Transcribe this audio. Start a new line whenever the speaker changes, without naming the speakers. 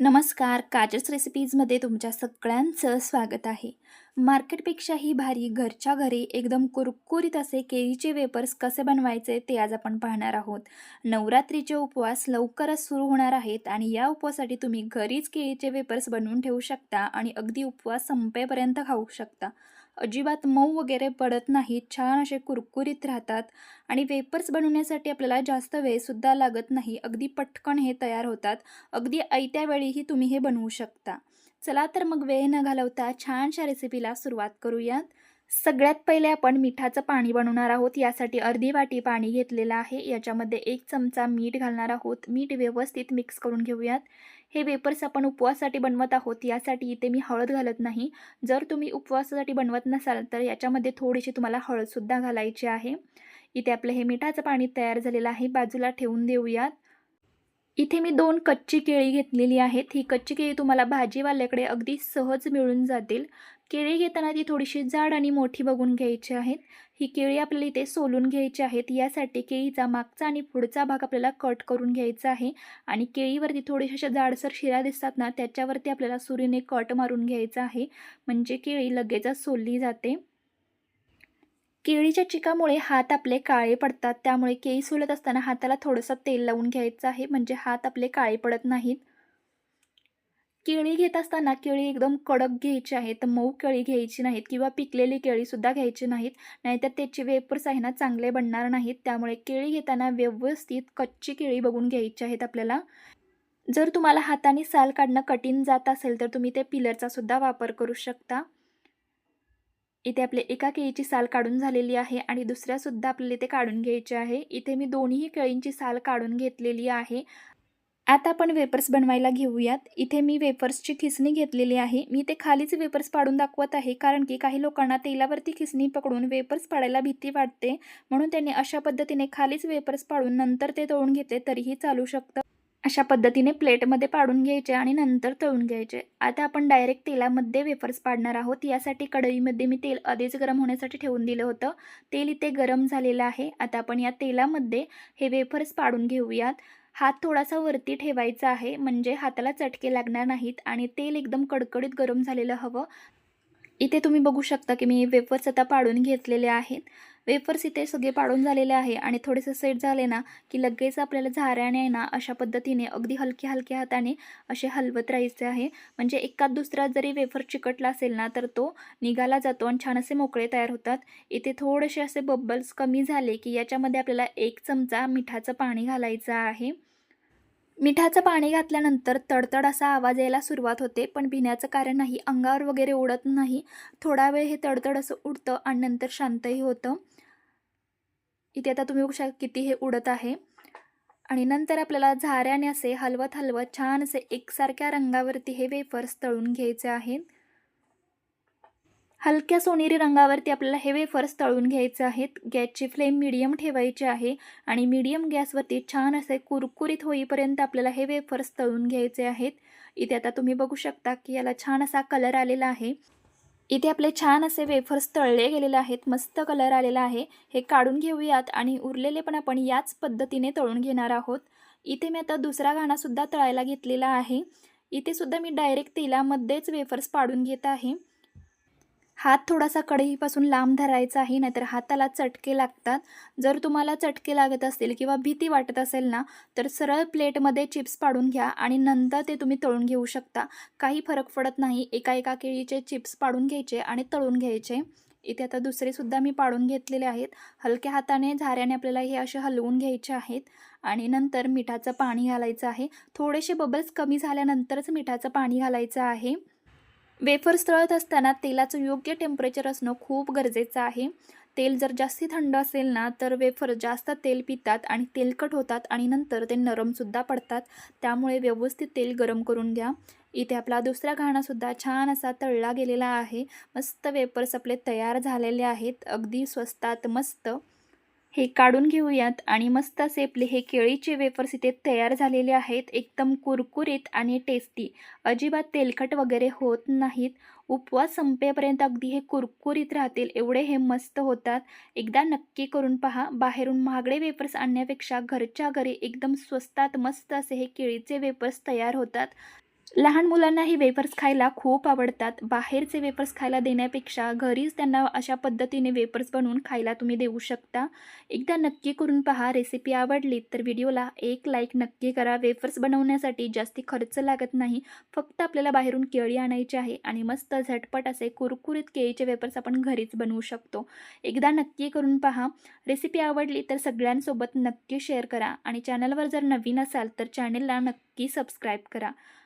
नमस्कार काजस रेसिपीजमध्ये तुमच्या सगळ्यांचं स्वागत आहे. मार्केटपेक्षाही भारी घरच्या घरी एकदम कुरकुरीत असे केळीचे वेपर्स कसे बनवायचे ते आज आपण पाहणार आहोत. नवरात्रीचे उपवास लवकरच सुरू होणार आहेत आणि या उपवासासाठी तुम्ही घरीच केळीचे वेपर्स बनवून ठेवू शकता आणि अगदी उपवास संपेपर्यंत खाऊ शकता. अजिबात मऊ वगैरे पडत नाहीत छान असे कुरकुरीत राहतात आणि वेपर्स बनवण्यासाठी आपल्याला जास्त वेळसुद्धा लागत नाही. अगदी पटकन हे तयार होतात. अगदी ऐत्या वेळीही तुम्ही हे बनवू शकता. चला तर मग वेळ न घालवता छानशा रेसिपीला सुरुवात करूयात. सगळ्यात पहिले आपण मिठाचं पाणी बनवणार आहोत. यासाठी अर्धी वाटी पाणी घेतलेलं आहे. याच्यामध्ये एक चमचा मीठ घालणार आहोत. मीठ व्यवस्थित मिक्स करून घेऊयात. हे वेपर्स आपण उपवासासाठी बनवत आहोत. यासाठी इथे मी हळद घालत नाही. जर तुम्ही उपवासासाठी बनवत नसाल तर याच्यामध्ये थोडीशी तुम्हाला हळदसुद्धा घालायची आहे. इथे आपलं हे मिठाचं पाणी तयार झालेलं आहे. बाजूला ठेवून देऊयात. इथे मी दोन कच्ची केळी घेतलेली आहेत. ही कच्ची केळी तुम्हाला भाजीवाल्याकडे अगदी सहज मिळून जातील. केळी घेताना ती थोडीशी जाड आणि मोठी बघून घ्यायची आहेत. ही केळी आपल्याला इथे सोलून घ्यायची आहेत. यासाठी केळीचा मागचा आणि पुढचा भाग आपल्याला कट करून घ्यायचा आहे. आणि केळीवरती थोड्याशा अशा जाडसर शिरा दिसतात ना त्याच्यावरती आपल्याला सुरीने कट मारून घ्यायचा आहे. म्हणजे केळी लगेचच सोलली जाते. केळीच्या चिकामुळे हात आपले काळे पडतात. त्यामुळे केळी सोलत असताना हाताला थोडंसं तेल लावून घ्यायचं आहे. म्हणजे हात आपले काळे पडत नाहीत. केळी घेत असताना केळी एकदम कडक घ्यायची आहेत मऊ केळी घ्यायची नाहीत किंवा पिकलेली केळीसुद्धा घ्यायची नाहीत. नाहीतर त्याचे वेपर्स आहे ना चांगले बनणार नाहीत. त्यामुळे केळी घेताना व्यवस्थित कच्ची केळी बघून घ्यायची आहेत आपल्याला. जर तुम्हाला हाताने साल काढणं कठीण जात असेल तर तुम्ही ते पिलरचा सुद्धा वापर करू शकता. इथे आपले एका केळीची साल काढून झालेली आहे आणि दुसऱ्यासुद्धा आपल्याला इथे काढून घ्यायची आहे. इथे मी दोन्ही केळींची साल काढून घेतलेली आहे. आता आपण वेपर्स बनवायला घेऊयात. इथे मी वेपर्सची खिसणी घेतलेली आहे. मी ते खालीच वेपर्स पाडून दाखवत आहे कारण की काही लोकांना तेलावरती खिसणी पकडून वेपर्स पाडायला भीती वाटते. म्हणून त्यांनी अशा पद्धतीने खालीच वेपर्स पाडून नंतर ते तळून घेतले तरीही चालू शकतं. अशा पद्धतीने प्लेटमध्ये पाडून घ्यायचे आणि नंतर तळून घ्यायचे. आता आपण डायरेक्ट तेलामध्ये वेफर्स पाडणार आहोत. यासाठी कढईमध्ये मी तेल आधीच गरम होण्यासाठी ठेवून दिलं होतं. तेल इथे गरम झालेलं आहे. आता आपण या तेलामध्ये हे वेफर्स पाडून घेऊयात. हात थोडासा वरती ठेवायचा आहे. म्हणजे हाताला चटके लागणार नाहीत आणि तेल एकदम कडकडीत गरम झालेलं हवं. इथे तुम्ही बघू शकता की मी वेफर्स आता पाडून घेतलेले आहेत. वेफर्स इथे सगळे पाडून झालेले आहे आणि थोडेसे सेट झाले ना की लगेच आपल्याला झाऱ्याने ना अशा पद्धतीने अगदी हलक्या हलक्या हाताने असे हलवत राहायचे आहे. म्हणजे एकात दुसरा जरी वेफर चिकटला असेल ना तर तो निघाला जातो आणि छान असे मोकळे तयार होतात. इथे थोडेसे असे बब्बल्स कमी झाले की याच्यामध्ये आपल्याला एक चमचा मिठाचं पाणी घालायचं आहे. मिठाचं पाणी घातल्यानंतर तडतड असा आवाज यायला सुरुवात होते पण भिण्याचं कारण नाही अंगावर वगैरे उडत नाही. थोडा वेळ हे तडतड असं उडतं आणि नंतर शांतही होतं. इथे आता तुम्ही बघू शकता किती हे उडत आहे. आणि नंतर आपल्याला झाऱ्याने असे हलवत हलवत छान असे एकसारख्या रंगावरती हे वेफर्स तळून घ्यायचे आहेत. हलक्या सोनेरी रंगावरती आपल्याला हे वेफर्स तळून घ्यायचे आहेत. गॅसची फ्लेम मिडियम ठेवायची आहे आणि मिडियम गॅसवरती छान असे कुरकुरीत होईपर्यंत आपल्याला हे वेफर्स तळून घ्यायचे आहेत. इथे आता तुम्ही बघू शकता की याला छान असा कलर आलेला आहे. इथे आपले छान असे वेफर्स तळले गेलेले आहेत मस्त कलर आलेला आहे. हे काढून घेऊयात आणि उरलेले पण आपण याच पद्धतीने तळून घेणार आहोत. इथे मी आता दुसरा घाणासुद्धा तळायला घेतलेला आहे. इथे सुद्धा मी डायरेक्ट तेलामध्येच वेफर्स पाडून घेत आहे. हात थोडासा कढईपासून लांब धरायचा आहे नाहीतर हाताला चटके लागतात. जर तुम्हाला चटके लागत असतील किंवा भीती वाटत असेल ना तर सरळ प्लेटमध्ये चिप्स पाडून घ्या आणि नंतर ते तुम्ही तळून घेऊ शकता. काही फरक पडत नाही. एका एका केळीचे चिप्स पाडून घ्यायचे आणि तळून घ्यायचे. इथे आता दुसरेसुद्धा मी पाडून घेतलेले आहेत. हलक्या हाताने झाऱ्याने आपल्याला हे असे हलवून घ्यायचे आहेत. आणि नंतर मिठाचं पाणी घालायचं आहे. थोडेसे बबल्स कमी झाल्यानंतरच मिठाचं पाणी घालायचं आहे. वेफर्स तळत असताना तेलाचं योग्य टेम्परेचर असणं खूप गरजेचं आहे. तेल जर जास्ती थंड असेल ना तर वेफर जास्त तेल पितात आणि तेलकट होतात आणि नंतर ते नरमसुद्धा पडतात. त्यामुळे व्यवस्थित तेल गरम करून घ्या. इथे आपला दुसरा घाणासुद्धा छान असा तळला गेलेला आहे. मस्त वेफर्स आपले तयार झालेले आहेत. अगदी स्वस्तात मस्त. हे काढून घेऊयात आणि मस्त असे आपले हे केळीचे वेफर्स इथे तयार झालेले आहेत. एकदम कुरकुरीत आणि टेस्टी अजिबात तेलकट वगैरे होत नाहीत. उपवास संपेपर्यंत अगदी हे कुरकुरीत राहतील. एवढे हे मस्त होतात. एकदा नक्की करून पहा. बाहेरून महागडे वेफर्स आणण्यापेक्षा घरच्या घरी एकदम स्वस्तात मस्त असे हे केळीचे वेफर्स तयार होतात. लहान मुलांनाही वेफर्स खायला खूप आवडतात. बाहेरचे वेफर्स खायला देण्यापेक्षा घरीच त्यांना अशा पद्धतीने वेफर्स बनवून खायला तुम्ही देऊ शकता. एकदा नक्की करून पहा रेसिपी आवडली तर व्हिडिओला एक लाईक नक्की करा. वेफर्स बनवण्यासाठी जास्ती खर्च लागत नाही फक्त आपल्याला बाहेरून केळी आणायची आहे आणि मस्त झटपट असे कुरकुरीत केळीचे वेफर्स आपण घरीच बनवू शकतो. एकदा नक्की करून पहा. रेसिपी आवडली तर सगळ्यांसोबत नक्की शेअर करा आणि चॅनलवर जर नवीन असाल तर चॅनलला नक्की सबस्क्राईब करा.